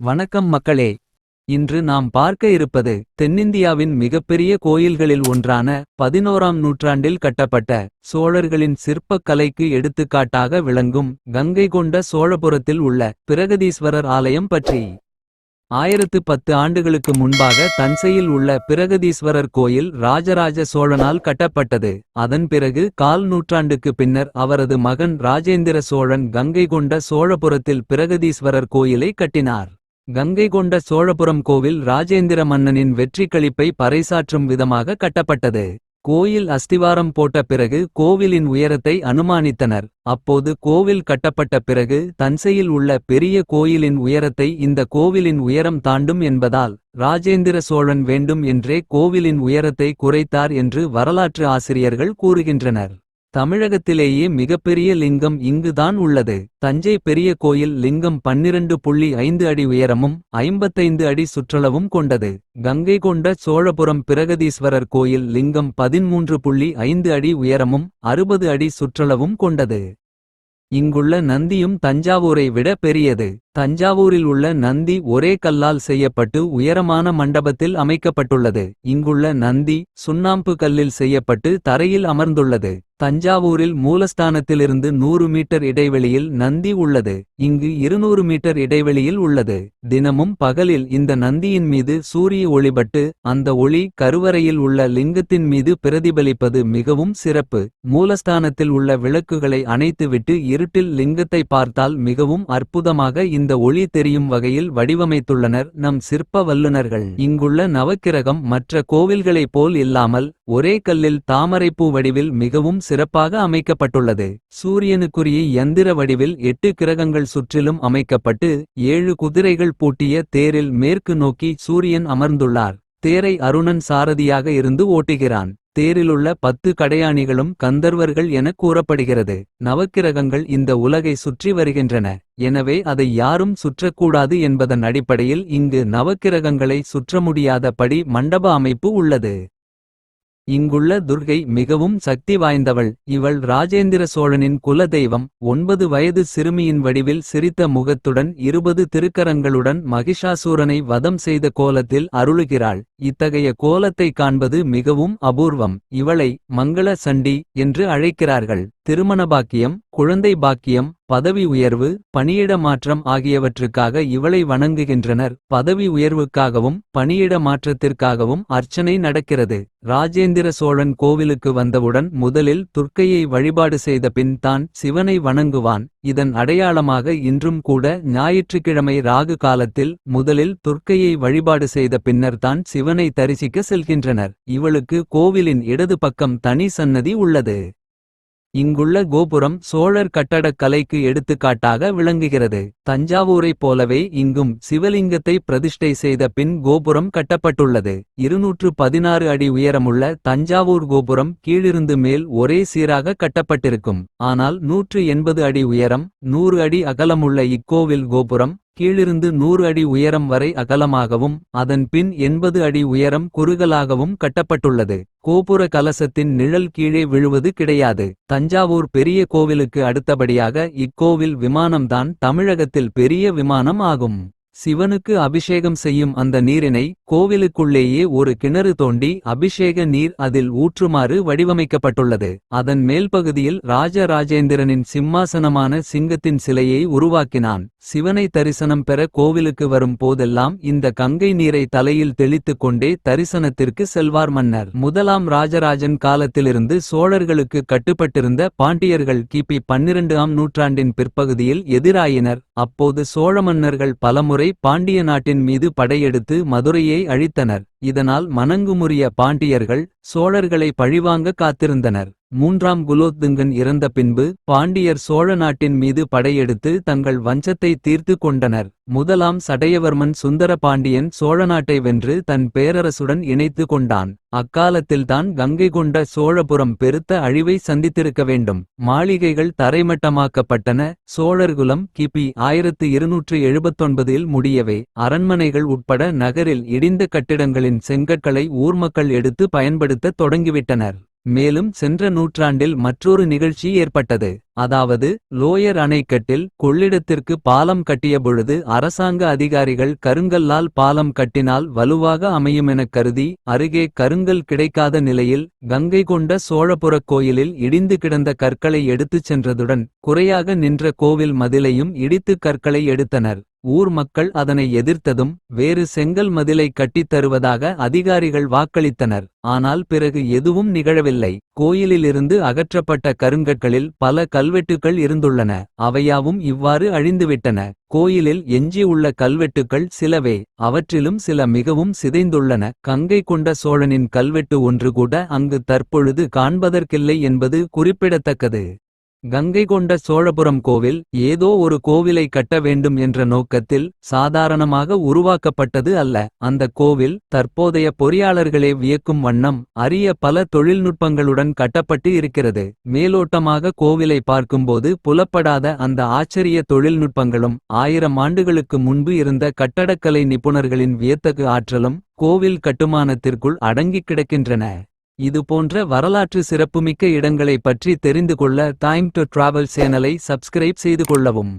வணக்கம் மக்களே. இன்று நாம் பார்க்க இருப்பது தென்னிந்தியாவின் மிகப்பெரிய கோயில்களில் ஒன்றான பதினோராம் நூற்றாண்டில் கட்டப்பட்ட சோழர்களின் சிற்பக் கலைக்கு எடுத்துக்காட்டாக விளங்கும் கங்கை கொண்ட சோழபுரத்தில் உள்ள பிரகதீஸ்வரர் ஆலயம் பற்றி. ஆயிரத்து பத்து ஆண்டுகளுக்கு முன்பாக தஞ்சையில் உள்ள பிரகதீஸ்வரர் கோயில் ராஜராஜ சோழனால் கட்டப்பட்டது. அதன் பிறகு கால் நூற்றாண்டுக்கு பின்னர் அவரது மகன் ராஜேந்திர சோழன் கங்கை கொண்ட சோழபுரத்தில் பிரகதீஸ்வரர் கோயிலை கட்டினார். கங்கை கொண்ட சோழபுரம் கோவில் ராஜேந்திர மன்னனின் வெற்றி களிப்பை பறைசாற்றும் விதமாக கட்டப்பட்டது. கோயில் அஸ்திவாரம் போட்ட பிறகு கோவிலின் உயரத்தை அனுமானித்தனர். அப்போது கோவில் கட்டப்பட்ட பிறகு தஞ்சையில் உள்ள பெரிய கோயிலின் உயரத்தை இந்த கோவிலின் உயரம் தாண்டும் என்பதால் ராஜேந்திர சோழன் வேண்டும் என்றே கோவிலின் உயரத்தை குறைத்தார் என்று வரலாற்று ஆசிரியர்கள் கூறுகின்றனர். தமிழகத்திலேயே மிகப்பெரிய லிங்கம் இங்குதான் உள்ளது. தஞ்சை பெரிய கோயில் லிங்கம் பன்னிரண்டு புள்ளி ஐந்து அடி உயரமும் ஐம்பத்தைந்து அடி சுற்றளவும் கொண்டது. கங்கை கொண்ட சோழபுரம் பிரகதீஸ்வரர் கோயில் லிங்கம் பதிமூன்று புள்ளி ஐந்து அடி உயரமும் அறுபது அடி சுற்றளவும் கொண்டது. இங்குள்ள நந்தியும் தஞ்சாவூரை விட பெரியது. தஞ்சாவூரில் உள்ள நந்தி ஒரே கல்லால் செய்யப்பட்டு உயரமான மண்டபத்தில் அமைக்கப்பட்டுள்ளது. இங்குள்ள நந்தி சுண்ணாம்பு கல்லில் செய்யப்பட்டு தரையில் அமர்ந்துள்ளது. தஞ்சாவூரில் மூலஸ்தானத்திலிருந்து நூறு மீட்டர் இடைவெளியில் நந்தி உள்ளது. இங்கு இருநூறு மீட்டர் இடைவெளியில் உள்ளது. தினமும் பகலில் இந்த நந்தியின் மீது சூரிய ஒளிபட்டு அந்த ஒளி கருவறையில் உள்ள லிங்கத்தின் மீது பிரதிபலிப்பது மிகவும் சிறப்பு. மூலஸ்தானத்தில் உள்ள விளக்குகளை அணைத்துவிட்டு இருட்டில் லிங்கத்தை பார்த்தால் மிகவும் அற்புதமாக இந்த ஒளி தெரியும் வகையில் வடிவமைத்துள்ளனர் நம் சிற்ப வல்லுனர்கள் இங்குள்ள நவக்கிரகம் மற்ற கோவில்களைப் போல் இல்லாமல் ஒரே கல்லில் தாமரைப்பூ வடிவில் மிகவும் சிறப்பாக அமைக்கப்பட்டுள்ளது. சூரியனுக்குரிய யந்திர வடிவில் எட்டு கிரகங்கள் சுற்றிலும் அமைக்கப்பட்டு ஏழு குதிரைகள் பூட்டிய தேரில் மேற்கு நோக்கி சூரியன் அமர்ந்துள்ளார். தேரை அருணன் சாரதியாக இருந்து ஓட்டுகிறான். தேரிலுள்ள பத்து கடையாணிகளும் கந்தர்வர்கள் என கூறப்படுகிறது. நவக்கிரகங்கள் இந்த உலகை சுற்றி வருகின்றன. எனவே அதை யாரும் சுற்றக்கூடாது என்பதன் அடிப்படையில் இங்கு நவக்கிரகங்களை சுற்ற முடியாதபடி மண்டப அமைப்பு உள்ளது. இங்குள்ள துர்கை மிகவும் சக்தி வாய்ந்தவள். இவள் ராஜேந்திர சோழனின் குலதெய்வம். ஒன்பது வயது சிறுமியின் வடிவில் சிரித்த முகத்துடன் இருபது திருக்கரங்களுடன் மகிஷாசூரனை வதம் செய்த கோலத்தில் அருளுகிறாள். இத்தகைய கோலத்தை காண்பது மிகவும் அபூர்வம். இவளை மங்கள சண்டி என்று அழைக்கிறார்கள். திருமண பாக்கியம் குழந்தை பாக்கியம் பதவி உயர்வு பணியிட மாற்றம் ஆகியவற்றுக்காக இவளை வணங்குகின்றனர். பதவி உயர்வுக்காகவும் பணியிட மாற்றத்திற்காகவும் அர்ச்சனை நடக்கிறது. ராஜேந்திர சோழன் கோவிலுக்கு வந்தவுடன் முதலில் துர்க்கையை வழிபாடு செய்த பின் தான் சிவனை வணங்குவான். இதன் அடையாளமாக இன்றும் கூட ஞாயிற்றுக்கிழமை ராகு காலத்தில் முதலில் துர்க்கையை வழிபாடு செய்த பின்னர் தான் சிவனை தரிசிக்க செல்கின்றனர். இவளுக்கு கோவிலின் இடது பக்கம் தனி சன்னதி உள்ளது. இங்குள்ள கோபுரம் சோழர் கட்டடக் கலைக்கு எடுத்துக்காட்டாக விளங்குகிறது. தஞ்சாவூரைப் போலவே இங்கும் சிவலிங்கத்தை பிரதிஷ்டை செய்த பின் கோபுரம் கட்டப்பட்டுள்ளது. இருநூற்று பதினாறு அடி உயரமுள்ள தஞ்சாவூர் கோபுரம் கீழிருந்து மேல் ஒரே சீராக கட்டப்பட்டிருக்கும். ஆனால் நூற்று எண்பது அடி உயரம் நூறு அடி அகலமுள்ள இக்கோவில் கோபுரம் கீழிருந்து நூறு அடி உயரம் வரை அகலமாகவும் அதன் பின் எண்பது அடி உயரம் குறுகலாகவும் கட்டப்பட்டுள்ளது. கோபுர கலசத்தின் நிழல் கீழே விழுவது கிடையாது. தஞ்சாவூர் பெரிய கோவிலுக்கு அடுத்தபடியாக இக்கோவில் விமானம்தான் தமிழகத்தில் பெரிய விமானம் ஆகும். சிவனுக்கு அபிஷேகம் செய்யும் அந்த நீரினை கோவிலுக்குள்ளேயே ஒரு கிணறு தோண்டி அபிஷேக நீர் அதில் ஊற்றுமாறு வடிவமைக்கப்பட்டுள்ளது. அதன் மேல்பகுதியில் ராஜராஜேந்திரனின் சிம்மாசனமான சிங்கத்தின் சிலையை உருவாக்கினான். சிவனை தரிசனம் பெற கோவிலுக்கு வரும் போதெல்லாம் இந்த கங்கை நீரை தலையில் தெளித்துக் கொண்டே தரிசனத்திற்கு செல்வார் மன்னர். முதலாம் ராஜராஜன் காலத்திலிருந்து சோழர்களுக்கு கட்டுப்பட்டிருந்த பாண்டியர்கள் கிபி பன்னிரண்டு ஆம் நூற்றாண்டின் பிற்பகுதியில் எதிராயினர். அப்போது சோழ மன்னர்கள் பலமுறை பாண்டிய நாட்டின் மீது படையெடுத்து மதுரையை அழித்தனர். இதனால் மனங்குமுறிய பாண்டியர்கள் சோழர்களை பழிவாங்க காத்திருந்தனர். மூன்றாம் குலோத்துங்கன் இறந்த பின்பு பாண்டியர் சோழ நாட்டின் மீது படையெடுத்து தங்கள் வஞ்சத்தை தீர்த்து கொண்டனர். முதலாம் சடையவர்மன் சுந்தர பாண்டியன் சோழ நாட்டை வென்று தன் பேரரசுடன் இணைத்து கொண்டான். அக்காலத்தில்தான் கங்கை கொண்ட சோழபுரம் பெருத்த அழிவை சந்தித்திருக்க வேண்டும். மாளிகைகள் தரைமட்டமாக்கப்பட்டன. சோழர்குலம் கிபி ஆயிரத்து இருநூற்று எழுபத்தொன்பதில் முடியவே அரண்மனைகள் உட்பட நகரில் இடிந்த கட்டிடங்களில் கட்டிடங்களின் செங்கற்களை ஊர்மக்கள் எடுத்து பயன்படுத்தத் தொடங்கிவிட்டனர். மேலும் சென்ற நூற்றாண்டில் மற்றொரு நிகழ்ச்சி ஏற்பட்டது. அதாவது லோயர் அணைக்கட்டில் கொள்ளிடத்திற்கு பாலம் கட்டிய பொழுது அரசாங்க அதிகாரிகள் கருங்கல்லால் பாலம் கட்டினால் வலுவாக அமையுமெனக் கருதி அருகே கருங்கல் கிடைக்காத நிலையில் கங்கை கொண்ட சோழபுரக் கோயிலில் இடிந்து கிடந்த கற்களை எடுத்துச் சென்றதுடன் குறையாக நின்ற கோவில் மதிலையும் இடித்து கற்களை எடுத்தனர். ஊர் மக்கள் அதனை எதிர்த்ததும் வேறு செங்கல் மதிலை கட்டித் தருவதாக அதிகாரிகள் வாக்களித்தனர். ஆனால் பிறகு எதுவும் நிகழவில்லை. கோயிலிலிருந்து அகற்றப்பட்ட கருங்கற்களில் பல கல்வெட்டுக்கள் இருந்துள்ளன. அவையாவும் இவ்வாறு அழிந்துவிட்டன. கோயிலில் எஞ்சியுள்ள கல்வெட்டுக்கள் சிலவே அவற்றிலும் சில மிகவும் சிதைந்துள்ளன. கங்கை கொண்ட சோழனின் கல்வெட்டு ஒன்று கூட அங்கு தற்பொழுது காண்பதற்கில்லை என்பது குறிப்பிடத்தக்கது. கங்கை கொண்ட சோழபுரம் கோவில் ஏதோ ஒரு கோவிலை கட்ட வேண்டும் என்ற நோக்கத்தில் சாதாரணமாக உருவாக்கப்பட்டது அல்ல. அந்த கோவில் தற்போதைய பொறியாளர்களே வியக்கும் வண்ணம் அரிய பல தொழில்நுட்பங்களுடன் கட்டப்பட்டு இருக்கிறது. மேலோட்டமாக கோவிலை பார்க்கும்போது புலப்படாத அந்த ஆச்சரிய தொழில்நுட்பங்களும் ஆயிரம் ஆண்டுகளுக்கு முன்பு இருந்த கட்டடக்கலை நிபுணர்களின் வியத்தகு ஆற்றலும் கோவில் கட்டுமானத்திற்குள் அடங்கிக் கிடக்கின்றன. இது போன்ற வரலாற்று சிறப்புமிக்க இடங்களை பற்றி தெரிந்து கொள்ள டைம் டு டிராவல் சேனலை சப்ஸ்கிரைப் செய்து கொள்ளவும்.